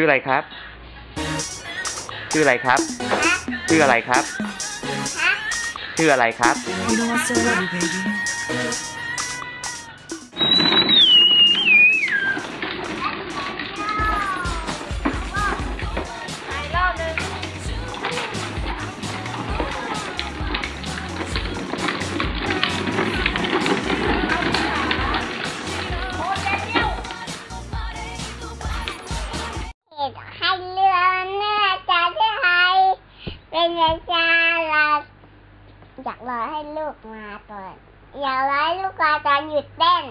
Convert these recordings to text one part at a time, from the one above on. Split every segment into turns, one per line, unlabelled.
ชื่ออะไรครับ ชื่ออะไรครับ ชื่ออะไรครับ ชื่ออะไรครับ
เป็นยาชาเราอยากรอให้ลูกมาก่อน อยากรอให้ลูกมาตอนหยุดเต้น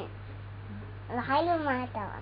รอให้ลูกมาก่อน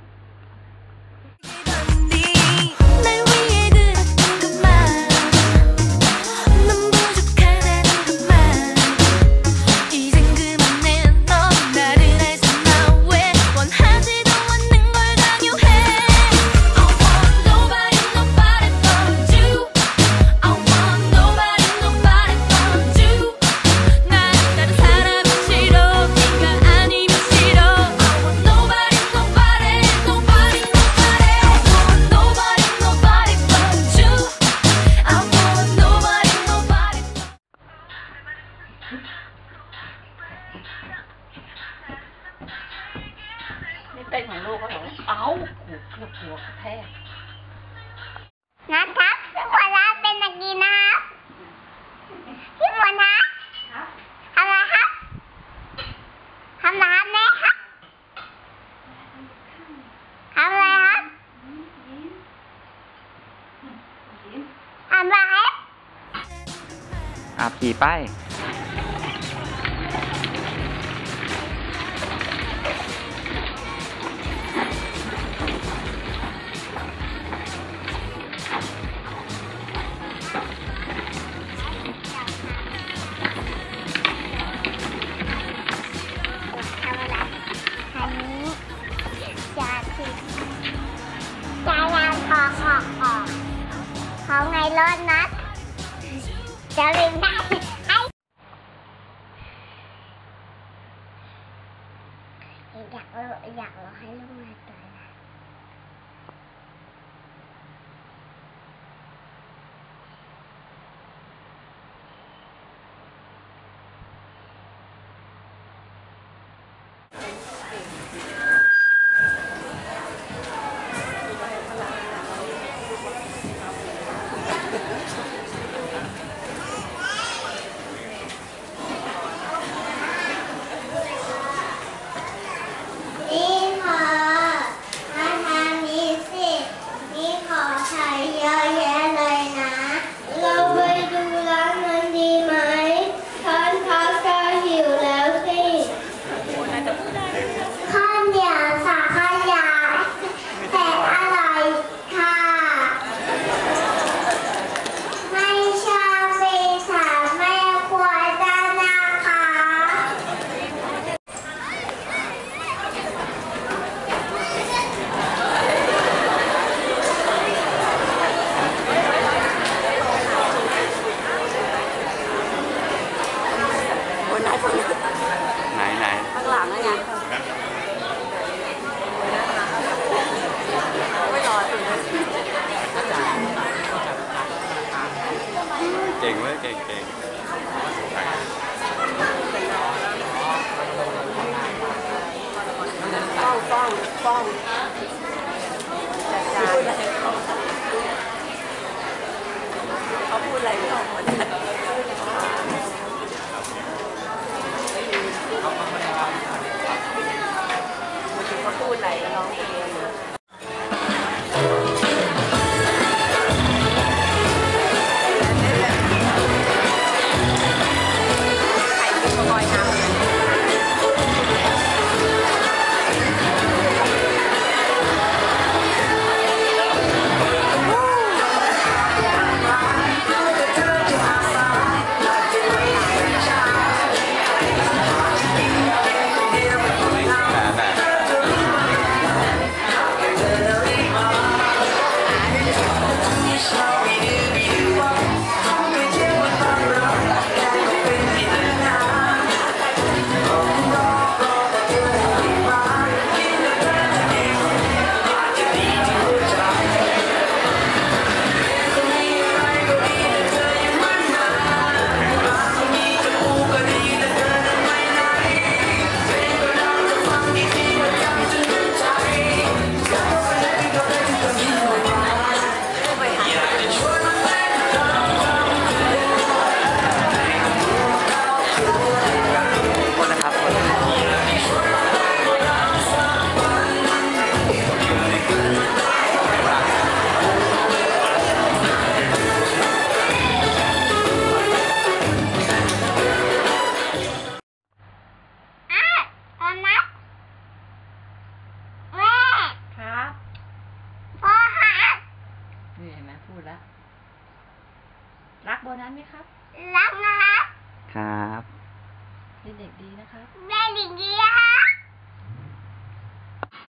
หัวเกือบหัวกระแทก
นะครับพี่ฝนนะเป็นนักกีนะครับพี่ฝนนะทำอะไรครับทำอะไรครับแม่ครับทำอะไรครับทำอะไรครับ
อะขี่ไป
họ họ họ ngày lên nát trở liền nát thì đặt đặt lại lúc này trời này Thank you. ghê ghê con con con không có lấy không เห็นไหมพูดแล้ว รั
ก
โบนัสไหมครับ
รักนะครับ
ครับ
เป็นเด็กดีนะครับ
เป็นเด็กดีครับ